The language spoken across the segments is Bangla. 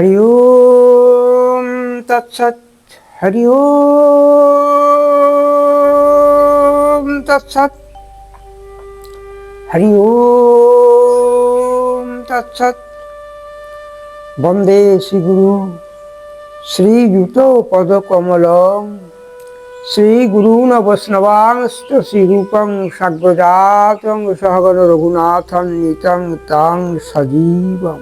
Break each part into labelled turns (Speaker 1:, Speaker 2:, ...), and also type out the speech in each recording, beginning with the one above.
Speaker 1: হরি ওম তৎসৎ হরি ওম তৎসৎ হরি ওম তৎসৎ বন্দে শ্রীগুরু শ্রীযুত পদকমলং শ্রীগুরুন বৈষ্ণবাংশ্চ শ্রীরূপং সাগ্রজাতং সহগণ রঘুনাথন নিতং তাং সজীবম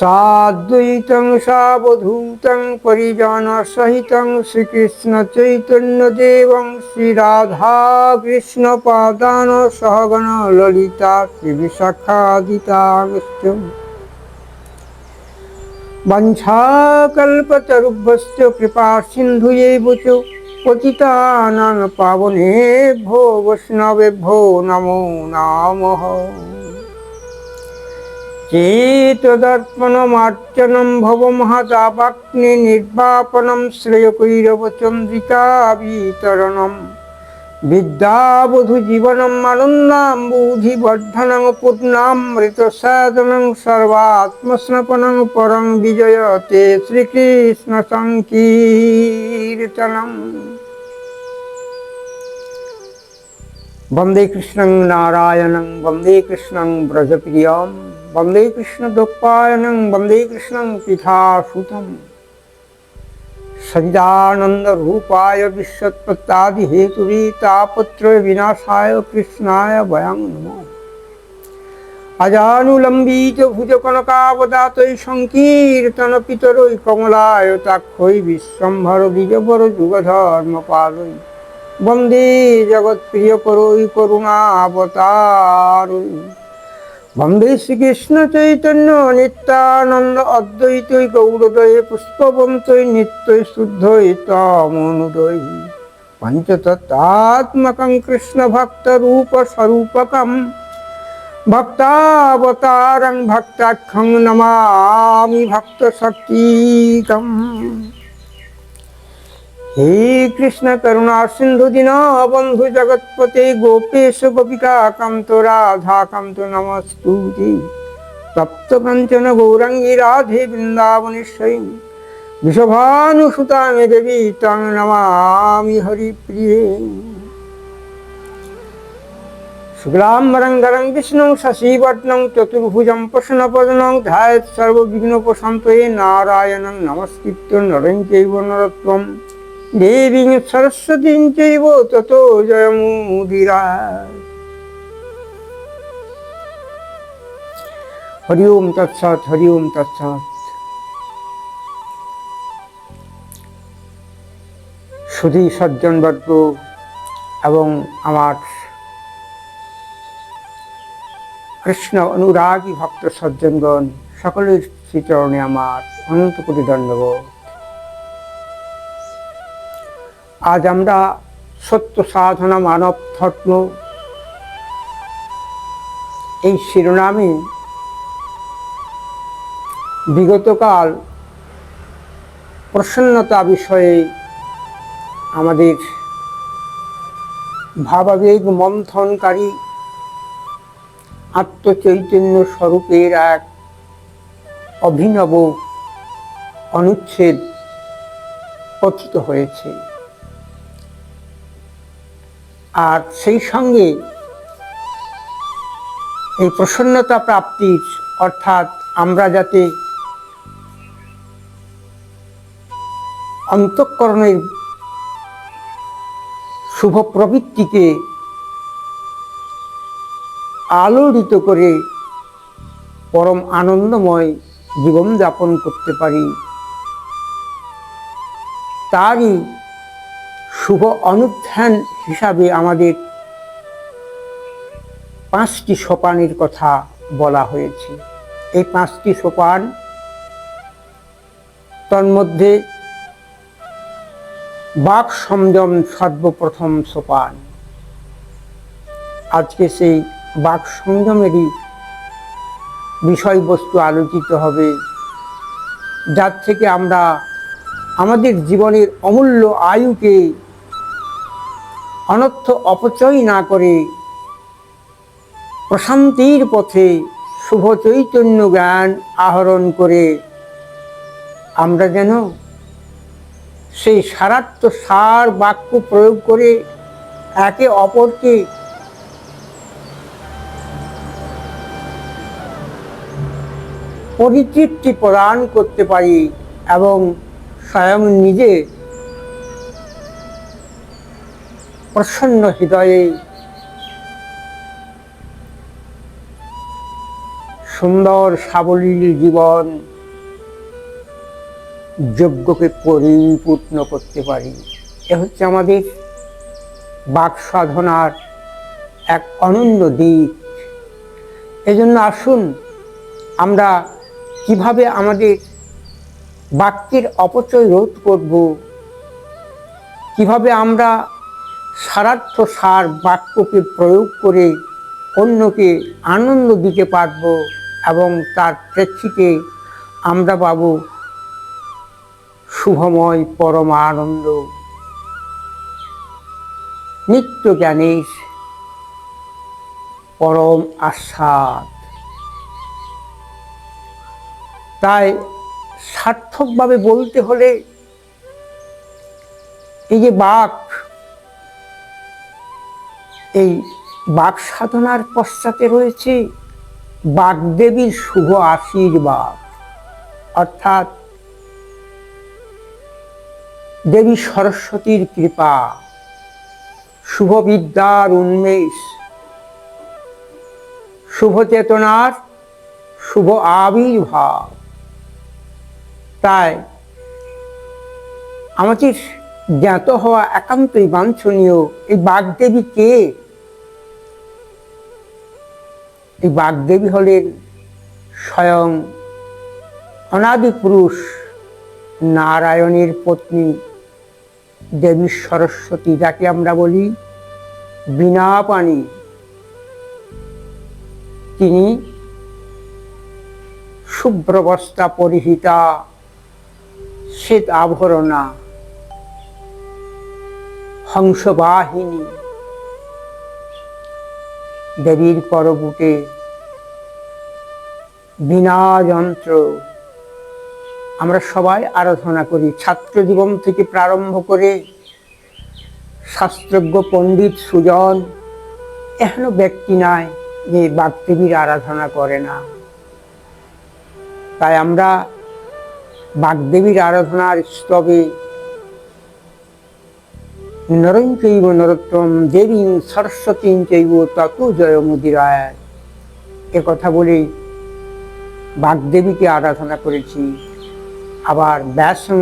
Speaker 1: সাদ্বৈতং সাবধূতং পরিজন সহিতং শ্রীকৃষ্ণ চৈতন্য চৈতন্যদেবং শ্রীরাধা কৃষ্ণ পাদান সহগণ ললিতা শ্রী শ্রীবিশাখাদিতাংশ বঞ্ছাকল্পতরুভ্যশ্চ কৃপা সিন্ধুয়েব চ পতিতানান পাবনেভ্যো বৈষ্ণবেভ্যো নমো নমঃ शीतदर्पणमार्चनं भवमहतापाग्निर्वापनं श्रेयकैरवचन्द्रिकावीतरणं विद्यावधुजीवनम् आनन्दाम्बूधिवर्धनं पूर्णामृतसाधनं सर्वात्मस्नपनं परं विजयते श्रीकृष्णसङ्कीर्तनम् वन्दे कृष्णं नारायणं वन्दे कृष्णं व्रजप्रियम् বন্দে কৃষ্ণ দোপায়নং বন্দে কৃষ্ণং পিঠাসুতম সঞ্জানন্দ রূপায় বিশ্বৎপত্তাদি হেতুরি তাপত্রয় বিনাশায় কৃষ্ণায় ভয়াং নমঃ আজানুলম্বিত ভুজকনকাবদাতৈ সংকীর্তন পিতরৈ কমলায়তাক্ষৈ বিশ্বম্ভর বিজবর যুগধর্ম পালই বন্দে জগৎপ্রিয় করৈ বন্দে শ্রীকৃষ্ণ চৈতন্য নিত্যানন্দ অদ্বৈত গৌরদয় পুষ্পবন্ত নিত্য শুদ্ধ তমনুদয়ী পঞ্চতত্মক কৃষ্ণ ভক্তরূপ স্বরূপকম ভক্তাবতারং ভক্তাক্ষং নমামি ভক্তশক্তিকম হে কৃষ্ণ করুণা সিন্ধু দিন বন্ধু জগৎপতি গোপেশ গোপিকা কান্ত রাধা কান্ত নমস্তুতি তপ্ত কাঞ্চন গৌরঙ্গী রাধে বৃন্দাবনেশ্বরী বিষভানুসুতা মে দেবী তং নমামি হরি শুক্লাম্বরং শুক্লাম্বরঙ্গরং বিষ্ণু শশীবর্ণং পদন প্রসন্নপদনং সর্ববিঘ্ন প্রশান্ত নারায়ণ নমস্কৃত্য নরেঞ্চৈব নরত্বম দেবী সরস্বতী জৈব তত জয়মুদিরা হরি ওম তৎসৎ হরি ওম তৎসৎ সুধী সজ্জনবর্গ এবং আমার কৃষ্ণ অনুরাগী ভক্ত সজ্জনগণ সকলের শ্রীচরণে আমার অনন্ত কোটি দণ্ডবোধ আজ আমরা সত্য সাধনা মানব ধর্ম এই শিরোনামে বিগতকাল প্রসন্নতা বিষয়ে আমাদের ভাবাবেগ মন্থনকারী আত্মচৈতন্য স্বরূপের এক অভিনব অনুচ্ছেদ কথিত হয়েছে আর সেই সঙ্গে এই প্রসন্নতা প্রাপ্তির অর্থাৎ আমরা যাতে অন্তঃকরণের শুভ প্রবৃত্তিকে আলোড়িত করে পরম আনন্দময় জীবনযাপন করতে পারি তারই শুভ অনুত্থান হিসাবে আমাদের পাঁচটি সোপানের কথা বলা হয়েছে এই পাঁচটি সোপান তন্মধ্যে বাক সংযম সর্বপ্রথম সোপান আজকে সেই বাক সংযমেরই বিষয়বস্তু আলোচিত হবে যার থেকে আমরা আমাদের জীবনের অমূল্য আয়ুকে অনর্থ অপচয় না করে প্রশান্তির পথে শুভ চৈতন্য জ্ঞান আহরণ করে আমরা যেন সেই সারাত্ম সার বাক্য প্রয়োগ করে একে অপরকে পরিতৃপ্তি প্রদান করতে পারি এবং স্বয়ং নিজে প্রসন্ন হৃদয়ে সুন্দর সাবলীল জীবন যজ্ঞকে পরিপূর্ণ করতে পারি এ হচ্ছে আমাদের বাক সাধনার এক অনন্য দিক এজন্য আসুন আমরা কিভাবে আমাদের বাক্যের অপচয় রোধ করব কিভাবে আমরা সারার্থ সার বাক্যকে প্রয়োগ করে অন্যকে আনন্দ দিতে পারব এবং তার প্রেক্ষিতে আমরা পাব শুভময় পরম আনন্দ নিত্য জ্ঞানের পরম আস্বাদ তাই সার্থকভাবে বলতে হলে এই যে বাক এই বাক সাধনার পশ্চাতে রয়েছে বাগদেবীর শুভ আশীর্বাদ অর্থাৎ দেবী সরস্বতীর কৃপা শুভ বিদ্যার উন্মেষ শুভ চেতনার শুভ আবির্ভাব তাই আমাদের জ্ঞাত হওয়া একান্তই বাঞ্ছনীয় এই বাগদেবী কে এই বাগদেবী হলেন স্বয়ং অনাদি পুরুষ নারায়ণের পত্নী দেবী সরস্বতী যাকে আমরা বলি বিনা পানি তিনি শুভ্রবস্থা পরিহিতা শ্বেত আভরণা হংসবাহিনী দেবীর পরপুটে বিনা যন্ত্র আমরা সবাই আরাধনা করি ছাত্র জীবন থেকে প্রারম্ভ করে শাস্ত্রজ্ঞ পণ্ডিত সুজন এখনো ব্যক্তি নাই যে বাগদেবীর আরাধনা করে না তাই আমরা বাগদেবীর আরাধনার স্তবে নরং নরোত্তম দেবী সরস্বতী চৈব তত জয় মুদিরায় এ কথা বলে বাগদেবীকে আরাধনা করেছি আবার ব্যাসং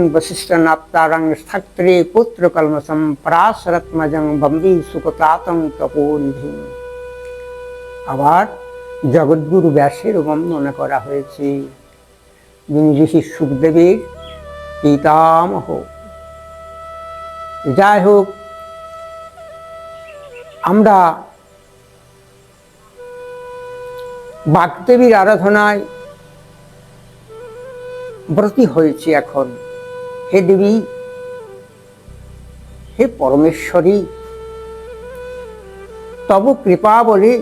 Speaker 1: স্থাত্রে পুত্র কলমসম প্রাসরত্মজং বম্বি সুকতাতং তপোন্ধি আবার জগদ্গুরু ব্যাসের বন্দনা করা হয়েছে যিনি ঋষি সুখদেবের পিতামহ যাই হোক আমরা বাগদেবীর আরাধনায় ব্রতী হয়েছি এখন হে দেবী হে পরমেশ্বরী তব কৃপা বলে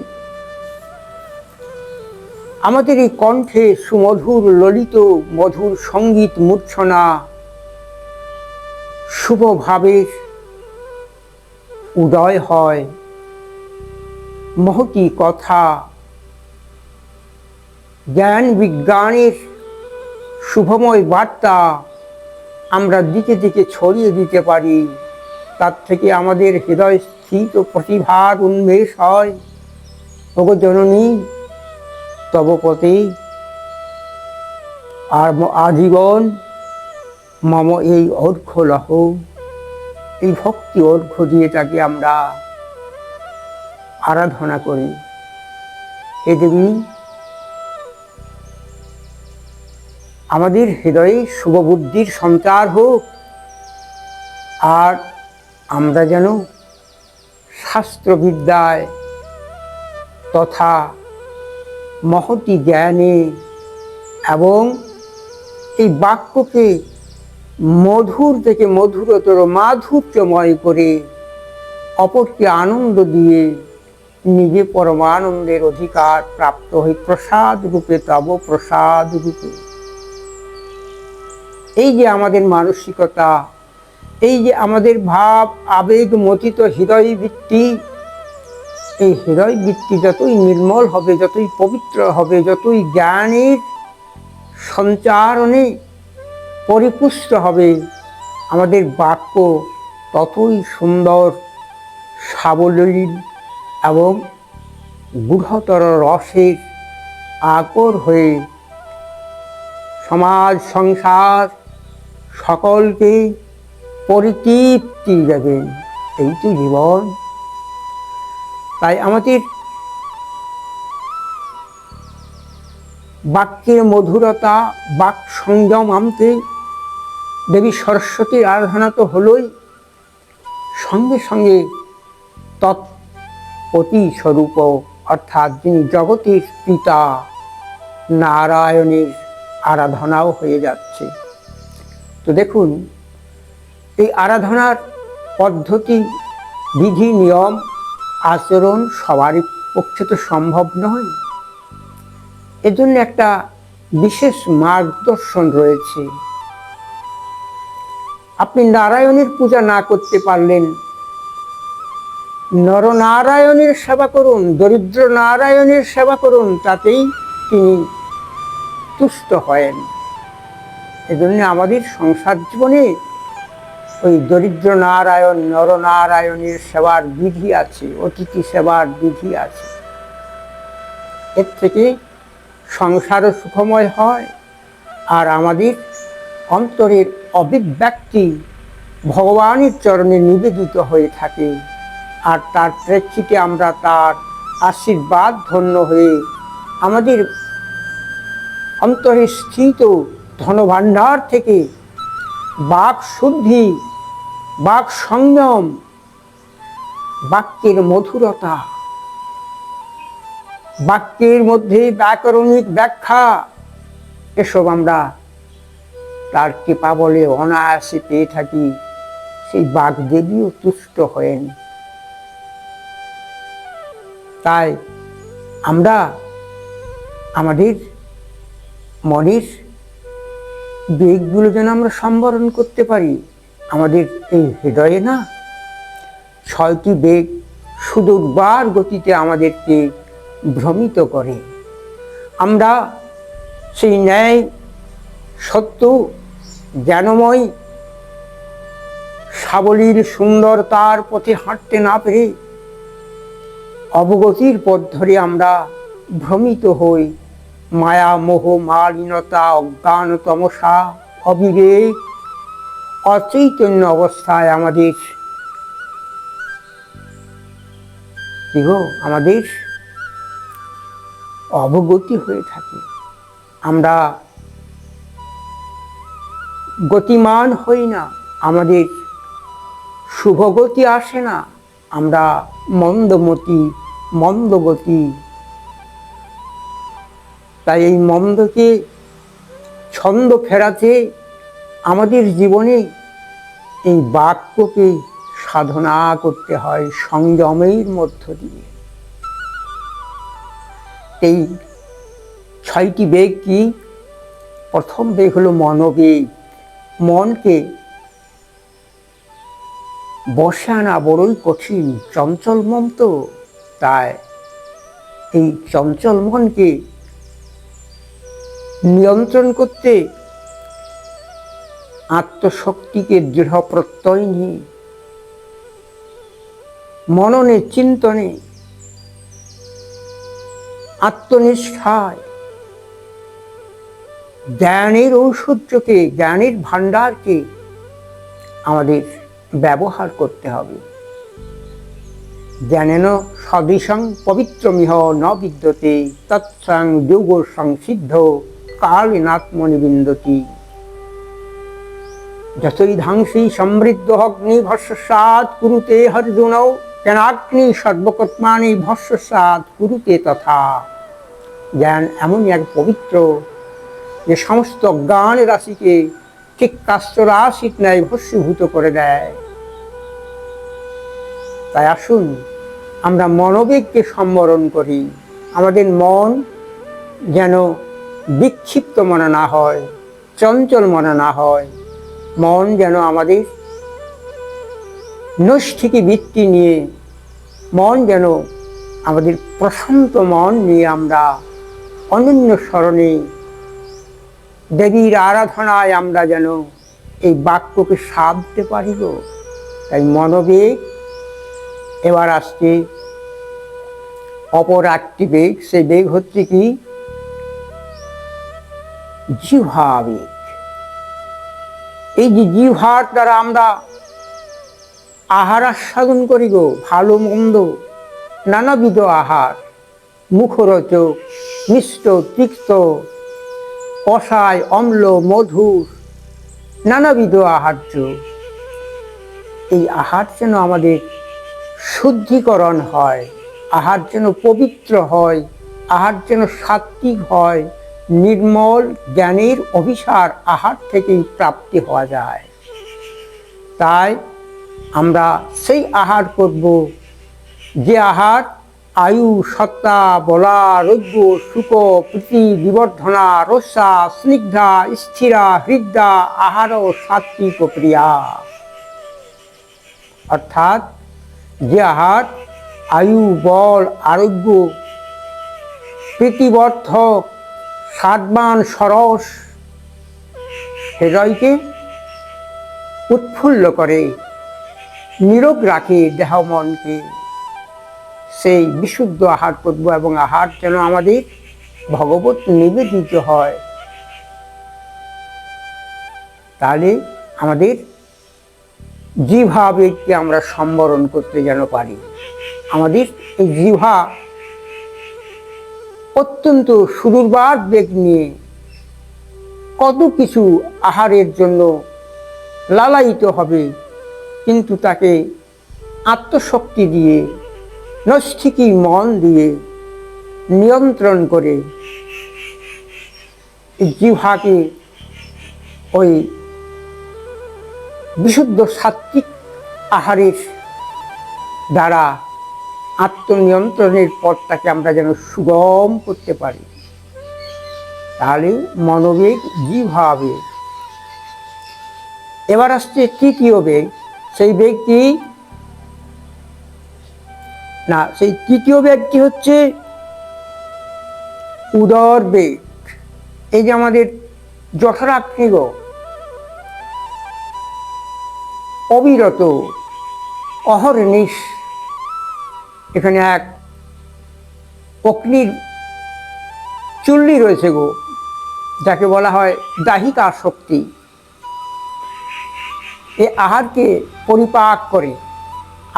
Speaker 1: আমাদের এই কণ্ঠে সুমধুর ললিত মধুর সঙ্গীত মূর্ছনা শুভ ভাবের উদয় হয় মহতি কথা জ্ঞান বিজ্ঞানের শুভময় বার্তা আমরা দিকে দিকে ছড়িয়ে দিতে পারি তার থেকে আমাদের হৃদয় স্থিত প্রতিভার উন্মেষ হয় ওগো জননী তবপতি আর আজীবন মম এই অর্ঘ্য লহ এই ভক্তি অর্ঘ্য দিয়ে তাকে আমরা আরাধনা করি হে দেবী আমাদের হৃদয়ে শুভবুদ্ধির সঞ্চার হোক আর আমরা যেন শাস্ত্রবিদ্যায় তথা মহতি জ্ঞানে এবং এই বাক্যকে মধুর থেকে মধুরতর মাধুর্যময় করে অপরকে আনন্দ দিয়ে নিজে পরমানন্দের অধিকার প্রাপ্ত হই প্রসাদ রূপে তব প্রসাদ রূপে এই যে আমাদের মানসিকতা এই যে আমাদের ভাব আবেগ মতিত হৃদয় বৃত্তি এই হৃদয় বৃত্তি যতই নির্মল হবে যতই পবিত্র হবে যতই জ্ঞানের সঞ্চারণে পরিপুষ্ট হবে আমাদের বাক্য ততই সুন্দর সাবলীল এবং গূঢ়তর রসের আকর হয়ে সমাজ সংসার সকলকে পরিতৃপ্তি দেবে এই তো জীবন তাই আমাদের বাক্যের মধুরতা বাক সংযম আনতে দেবী সরস্বতীর আরাধনা তো হলই সঙ্গে সঙ্গে তৎপতি স্বরূপ অর্থাৎ যিনি জগতের পিতা নারায়ণের আরাধনাও হয়ে যাচ্ছে তো দেখুন এই আরাধনার পদ্ধতি বিধি নিয়ম আচরণ সবারই পক্ষে তো সম্ভব নয় এজন্য একটা বিশেষ মার্গদর্শন রয়েছে আপনি নারায়ণের পূজা না করতে পারলেন নরনারায়ণের সেবা করুন দরিদ্র নারায়ণের সেবা করুন তাতেই তিনি তুষ্ট হয়েন এজন্য আমাদের সংসার জীবনে ওই দরিদ্র নারায়ণ নরনারায়ণের সেবার বিধি আছে অতিথি সেবার বিধি আছে এর থেকে সংসারও সুখময় হয় আর আমাদের অন্তরের অভিব্যক্তি ভগবানের চরণে নিবেদিত হয়ে থাকে আর তার প্রেক্ষিতে আমরা তার আশীর্বাদ ধন্য হয়ে আমাদের অন্তরে স্থিত ধনভাণ্ডার থেকে বাক শুদ্ধি বাক সংযম বাক্যের মধুরতা বাক্যের মধ্যে ব্যাকরণিক ব্যাখ্যা এসব আমরা তার কৃপা বলে অনায়াসে পেয়ে থাকি সেই বাগদেবীও তুষ্ট হয়েন তাই আমরা আমাদের মনের বেগগুলো যেন আমরা সম্বরণ করতে পারি আমাদের এই হৃদয়ে না ছয়টি বেগ সুদূরবার গতিতে আমাদেরকে ভ্রমিত করে আমরা সেই ন্যায় সত্য জ্ঞানময় সাবলীর সুন্দরতার পথে হাঁটতে না পেরে অবগতির পথ ধরে আমরা ভ্রমিত হই মায়া মোহ মালিনতা অজ্ঞান তমসা অবিবেক অচৈতন্য অবস্থায় আমাদের আমাদের অবগতি হয়ে থাকি আমরা গতিমান হই না আমাদের শুভগতি আসে না আমরা মন্দমতি মন্দগতি তাই এই মন্দকে ছন্দ ফেরাতে আমাদের জীবনে এই বাক্যকে সাধনা করতে হয় সংযমের মধ্য দিয়ে এই ছয়টি বেগ কি প্রথম বেগ হলো মনোবেগ মনকে বসে আনা বড়ই কঠিন চঞ্চল মন তো তাই এই চঞ্চল মনকে নিয়ন্ত্রণ করতে আত্মশক্তিকে দৃঢ় প্রত্যয় নিয়ে মননে চিন্তনে আত্মনিষ্ঠায় জ্ঞানের ঔষধ্যকে জ্ঞানের ভাণ্ডারকে আমাদের ব্যবহার করতে হবে জ্ঞানেন সদৃশং পবিত্র মিহ ন বিদ্যতে তৎসং যোগ সংসিদ্ধ যতই ধ্বংসী সমৃদ্ধ অগ্নি ভস্মসাদ কুরুতে হরিদুনৌ কেনাগ্নি সর্বকর্মাণি ভস্মসাদ কুরুতে তথা জ্ঞান এমনই এক পবিত্র যে সমস্ত জ্ঞান রাশিকে ঠিক কাস্তরাশির ন্যায় ভস্মীভূত করে দেয় তাই আসুন আমরা মনোবেগকে সম্বরণ করি আমাদের মন যেন বিক্ষিপ্ত মনে না হয় চঞ্চল মনে না হয় মন যেন আমাদের নৈষ্ঠিকী বৃত্তি নিয়ে মন যেন আমাদের প্রশান্ত মন নিয়ে আমরা অনন্য স্মরণে দেবীর আরাধনায় আমরা যেন এই বাক্যকে সাবতে পারিব তাই মনোবেগ এবার আসছে অপর আটটি বেগ সেই বেগ হচ্ছে কি জিহাবেগ এই যে জিহার দ্বারা আমরা আহার আস্বাদন করি গো ভালো মন্দ নানাবিধ আহার মুখরচক মিষ্ট তিক্ত কষায় অম্ল মধুর নানাবিধ আহার্য এই আহার যেন আমাদের শুদ্ধিকরণ হয় আহার যেন পবিত্র হয় আহার যেন সাত্বিক হয় নির্মল জ্ঞানের অভিসার আহার থেকেই প্রাপ্তি হওয়া যায় তাই আমরা সেই আহার করব যে আহার আয়ু সত্তা বলা রৌদ্র সুখ প্রীতি বিবর্ধনা রসা স্নিগ্ধা স্থিরা হৃদা আহার সাত্বিক প্রক্রিয়া অর্থাৎ যে আহার আয়ু বল আরোগ্য প্রীতিবর্ধক সাদমান সরস হৃদয়কে উৎফুল্ল করে নিরোগ রাখে দেহ মনকে সেই বিশুদ্ধ আহার করব এবং আহার যেন আমাদের ভগবত নিবেদিত হয় তাহলে আমাদের জিভাবেগকে আমরা সম্বরণ করতে যেন পারি আমাদের এই জিভা অত্যন্ত সুদুর্বার বেগ নিয়ে কত কিছু আহারের জন্য লালায়িত হবে কিন্তু তাকে আত্মশক্তি দিয়ে নষ্ঠিকি মন দিয়ে নিয়ন্ত্রণ করে জিহাকে ওই বিশুদ্ধ সাত্বিক আহারের দ্বারা আত্মনিয়ন্ত্রণের পথটাকে আমরা যেন সুগম করতে পারি তাহলে মনোবেগ জিভাবে এবার আসছে তৃতীয় বেগ সেই ব্যক্তি না সেই তৃতীয় ব্যাগটি হচ্ছে উদর বেগ এই যে আমাদের যথারাত্রিগ অবিরত অহরনিশ এখানে এক অগ্নির চুল্লি রয়েছে গো যাকে বলা হয় দাহিকা শক্তি এ আহারকে পরিপাক করে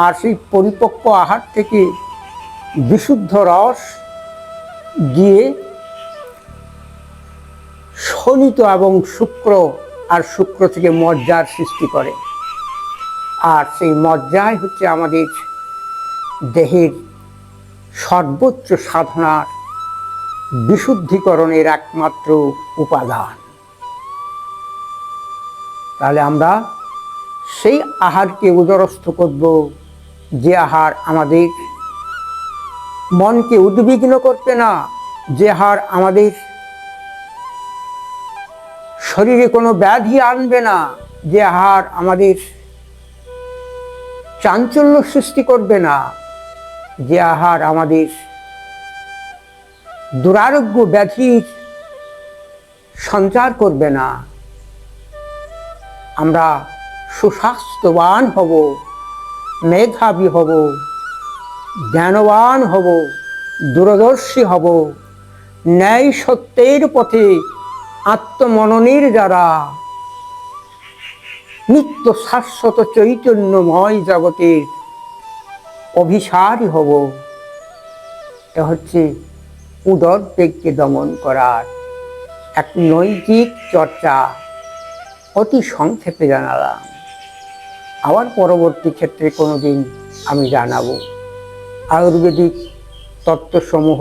Speaker 1: আর সেই পরিপক্ক আহার থেকে বিশুদ্ধ রস গিয়ে শনিত এবং শুক্র আর শুক্র থেকে মজ্জার সৃষ্টি করে আর সেই মজ্জাই হচ্ছে আমাদের দেহের সর্বোচ্চ সাধনার বিশুদ্ধিকরণের একমাত্র উপাদান তাহলে আমরা সেই আহারকে উদরস্থ করব যে হার আমাদের মনকে উদ্বিগ্ন করতে না যে হার আমাদের শরীরে কোনো ব্যাধি আনবে না যে হার আমাদের চাঞ্চল্য সৃষ্টি করবে না যে আহার আমাদের দুরারোগ্য ব্যাধির সঞ্চার করবে না আমরা সুস্বাস্থ্যবান হব মেধাবী হব জ্ঞানবান হব দূরদর্শী হব ন্যায় সত্যের পথে আত্মমননীর যারা নিত্য শাশ্বত চৈতন্যময় জগতের অভিসারী হব এ হচ্ছে উদরবেগকে দমন করার এক নৈতিক চর্চা অতি সংক্ষেপে জানালাম আবার পরবর্তী ক্ষেত্রে কোনো দিন আমি জানাবো আয়ুর্বেদিক তত্ত্বসমূহ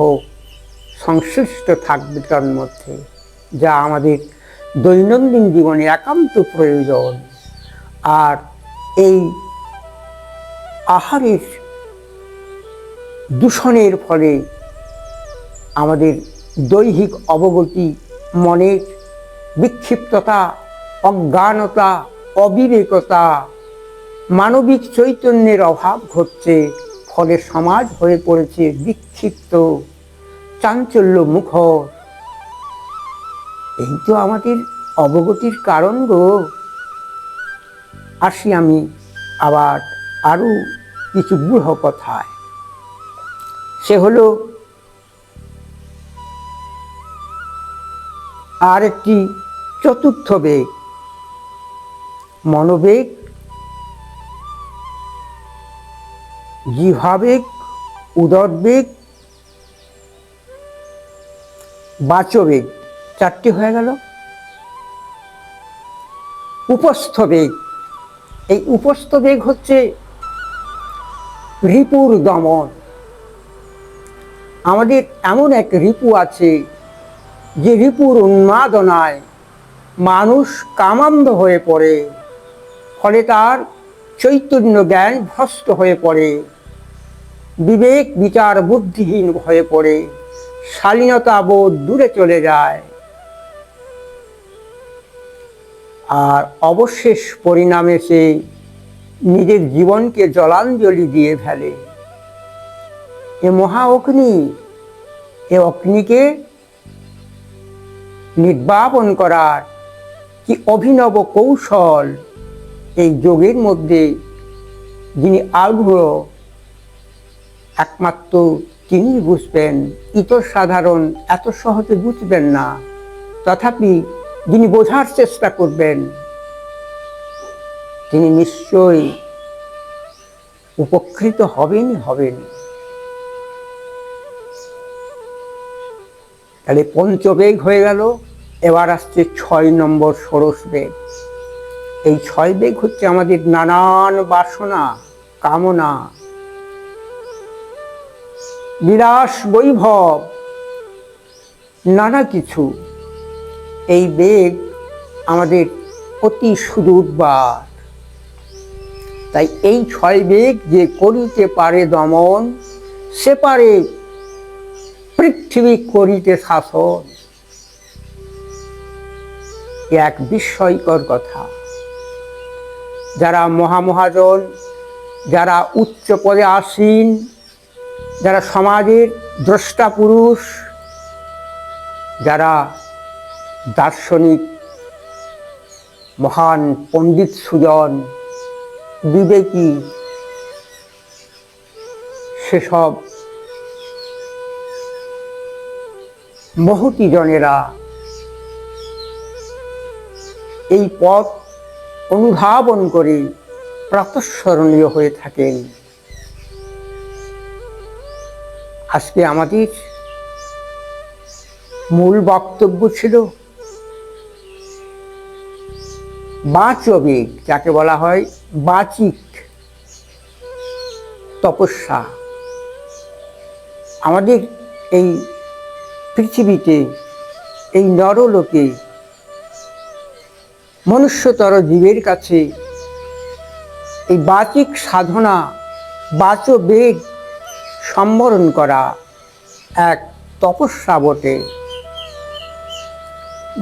Speaker 1: সংশ্লিষ্ট থাকবে তার মধ্যে যা আমাদের দৈনন্দিন জীবনে একান্ত প্রয়োজন আর এই আহারের দূষণের ফলে আমাদের দৈহিক অবগতি মনের বিক্ষিপ্ততা অজ্ঞানতা অবিবেকতা মানবিক চৈতন্যের অভাব ঘটছে ফলে সমাজ হয়ে পড়েছে বিক্ষিপ্ত চাঞ্চল্য মুখর এই তো আমাদের অবগতির কারণ গো আসি আমি আবার আরও কিছু গূঢ় কথায় সে হল আর একটি চতুর্থ বেগ মনোবেগ জিভাবেগ উদরবেগ বাচবেগ চারটি হয়ে গেল উপস্থ বেগ এই উপস্থ বেগ হচ্ছে রিপুর দমন আমাদের এমন এক রিপু আছে যে রিপুর উন্মাদনায় মানুষ কামান্ধ হয়ে পড়ে ফলে তার চৈতন্য জ্ঞান ভ্রষ্ট হয়ে পড়ে বিবেক বিচার বুদ্ধিহীন হয়ে পড়ে শালীনতা বোধ দূরে চলে যায় আর অবশেষ পরিণামে সে নিজের জীবনকে জলাঞ্জলি দিয়ে ফেলে এ মহা অগ্নি এ অগ্নিকে নির্বাপন করার কি অভিনব কৌশল এই যোগের মধ্যে যিনি আগ্রহ একমাত্র তিনি বুঝবেন ইতর সাধারণ এত সহজে বুঝবেন না তথাপি যিনি বোঝার চেষ্টা করবেন তিনি নিশ্চয়ই উপকৃত হবেন হবেন তাহলে পঞ্চবেগ হয়ে গেল এবার আসছে ছয় নম্বর ষোড়শ বেগ এই ছয় বেগ হচ্ছে আমাদের নানান বাসনা কামনা বিরাস বৈভব নানা কিছু এই বেগ আমাদের অতি সুদূরবার তাই এই ছয় বেগ যে করিতে পারে দমন সে পারে পৃথিবী করিতে শাসন এক বিস্ময়কর কথা যারা মহামহাজন যারা উচ্চ পদে আসীন যারা সমাজের দ্রষ্টা পুরুষ যারা দার্শনিক মহান পণ্ডিত সুজন বিবেকী সেসব বহুটি জনেরা এই পথ অনুধাবন করে প্রাতঃস্মরণীয় হয়ে থাকেন আজকে আমাদের মূল বক্তব্য ছিল বাচবিক যাকে বলা হয় বাচিক তপস্যা আমাদের এই পৃথিবীতে এই নরলোকে মনুষ্যতর জীবের কাছে এই বাচিক সাধনা বাচবেগ সম্বরণ করা এক তপস্যা বটে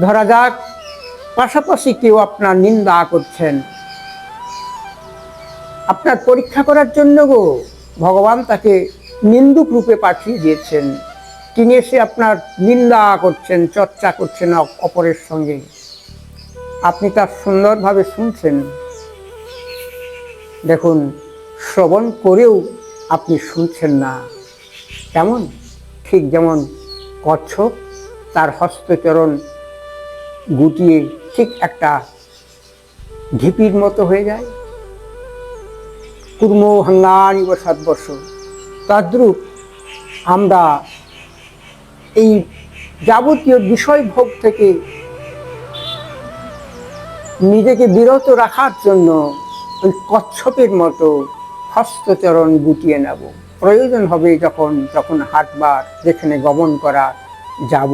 Speaker 1: ধরা যাক পাশাপাশি কেউ আপনার নিন্দা করছেন আপনার পরীক্ষা করার জন্য গো ভগবান তাকে নিন্দুক রূপে পাঠিয়ে দিয়েছেন তিনি এসে আপনার নিন্দা করছেন চর্চা করছেন অপরের সঙ্গে আপনি তার সুন্দরভাবে শুনছেন দেখুন শ্রবণ করেও আপনি শুনছেন না কেমন ঠিক যেমন কচ্ছপ তার হস্তচরণ গুটিয়ে ঠিক একটা ঢিপির মতো হয়ে যায় কুর্ম হাঙ্গানি বা সাতবর্ষ তদ্রূপ আমরা এই যাবতীয় বিষয় ভোগ থেকে নিজেকে বিরত রাখার জন্য ওই কচ্ছপের মতো হস্তচরণ গুটিয়ে নেব প্রয়োজন হবে যখন যখন হাঁটবার যেখানে গমন করা যাব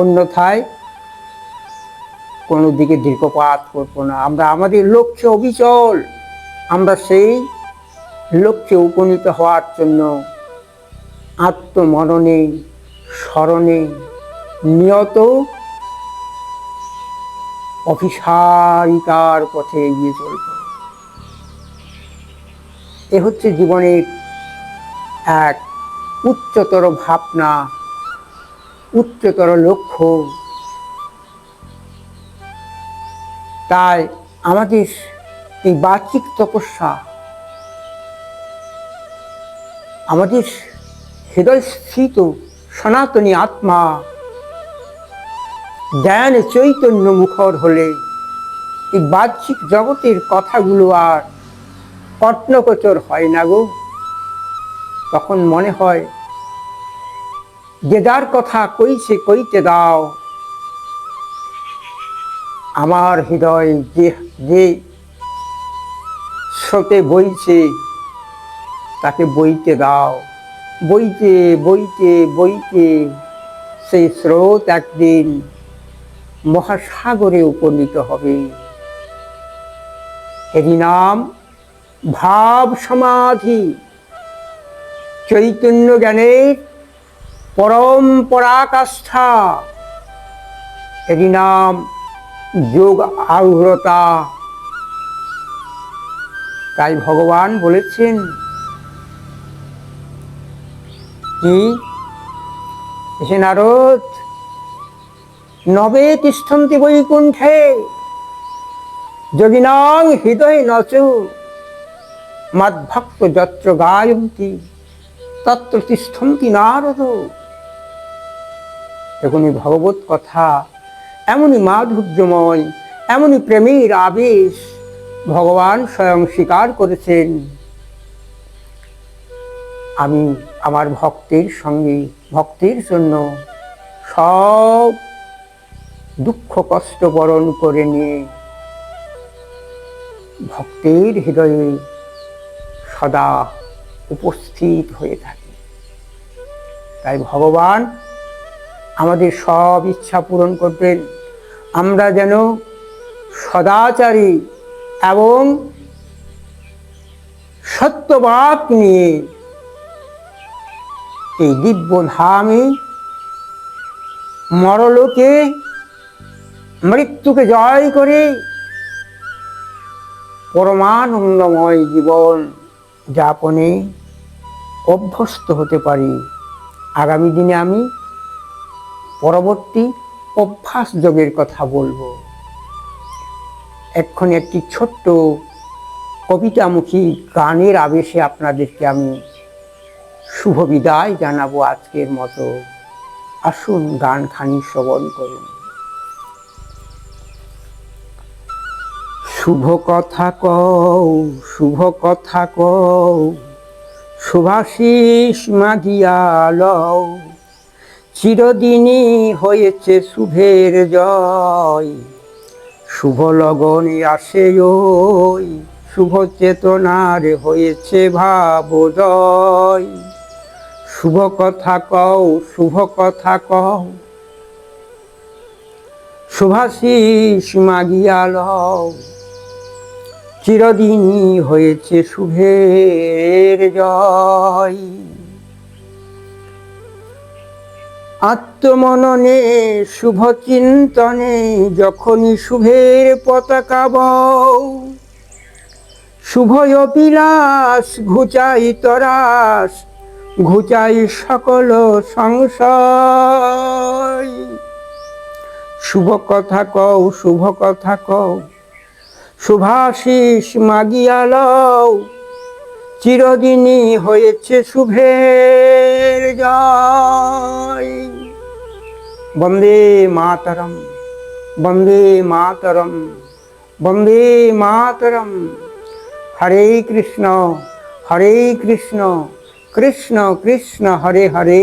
Speaker 1: অন্যথায় কোনো দিকে দীর্ঘপাত করব না আমরা আমাদের লক্ষ্যে অবিচল আমরা সেই লক্ষ্যে উপনীত হওয়ার জন্য আত্মমরণে স্মরণে নিয়ত অভিসারিকার পথে এগিয়ে চলব এ হচ্ছে জীবনের এক উচ্চতর ভাবনা উচ্চতর লক্ষ্য তাই আমাদের এই বাহ্যিক তপস্যা আমাদের হৃদয়স্থিত সনাতনী আত্মা জ্ঞান চৈতন্য মুখর হলে এই বাহ্যিক জগতের কথাগুলো আর কর্ণকোচর হয় না গো তখন মনে হয় যার কথা কইছে কইতে দাও আমার হৃদয় যে যে স্রোতে বইছে তাকে বইতে দাও বইতে বইতে বইতে সেই স্রোত একদিন মহাসাগরে উপনীত হবে এরই নাম ভাব সমাধি চৈতন্য জ্ঞানের পরম্পরাকাষ্ঠা পরাকাষ্ঠা এটি নাম যোগ আগ্রতা তাই ভগবান বলেছেন কি হে নারদ নবে তিষ্ঠন্তি বৈকুণ্ঠে যোগিনাং হৃদয় নচু মদ্ভক্ত যত্র গায়ন্তি তত্র তিষ্ঠন্তি নারদ এই ভগবত কথা এমনই মাধুর্যময় এমনই প্রেমের আবেশ ভগবান স্বয়ং স্বীকার করেছেন আমি আমার ভক্তের সঙ্গে ভক্তের জন্য সব দুঃখ কষ্ট বরণ করে নিয়ে ভক্তের হৃদয়ে সদা উপস্থিত হয়ে থাকে তাই ভগবান আমাদের সব ইচ্ছা পূরণ করবেন আমরা যেন সদাচারী এবং সত্যবাদ নিয়ে এই দিব্য ধামে মরলোকে মৃত্যুকে জয় করে পরমানন্দময় জীবন যাপনে অভ্যস্ত হতে পারি আগামী দিনে আমি পরবর্তী অভ্যাস যোগের কথা বলবো এখন একটি ছোট্ট কবিতামুখী গানের আবেশে আপনাদেরকে আমি শুভ বিদায় জানাবো আজকের মতো আসুন গান খানি শ্রবণ করুন শুভ কথা কও শুভ কথা কও শুভাশিস মাগিয়া লও চিরদিনই হয়েছে শুভের জয় শুভ লগন আসে ওই শুভ চেতনার হয়েছে ভাবোদয় শুভ কথা কও শুভ কথা কও শুভাশিস মাগিয়া লও চিরদিনই হয়েছে শুভের জয় আত্মমননে শুভ চিন্তনে যখনই শুভের পতাকা বৌ শুভয় বিলাস ঘুচাই তরাস ঘুচাই সকল সংশয় শুভ কথা কও শুভ কথা কও শুভাশিস মাগিয়া চিরদিনী হয়েছে শুভে জয় বন্দে মাতরম বন্দে মাতরম বন্দে মাতরম হরে কৃষ্ণ হরে কৃষ্ণ কৃষ্ণ কৃষ্ণ হরে হরে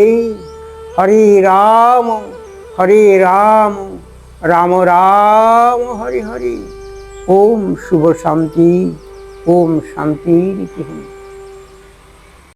Speaker 1: হরে রাম হরে রাম রাম রাম হরে হরে ওম শুভ শান্তি ওম শান্তির